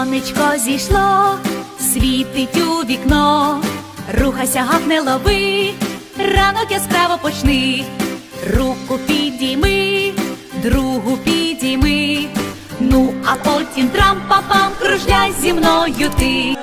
Сонечко зійшло, світить у вікно, рухайся, гав не лови, ранок яскраво почни, руку підійми, другу підійми, ну а потім трам-па-пам кружляй зі мною ти.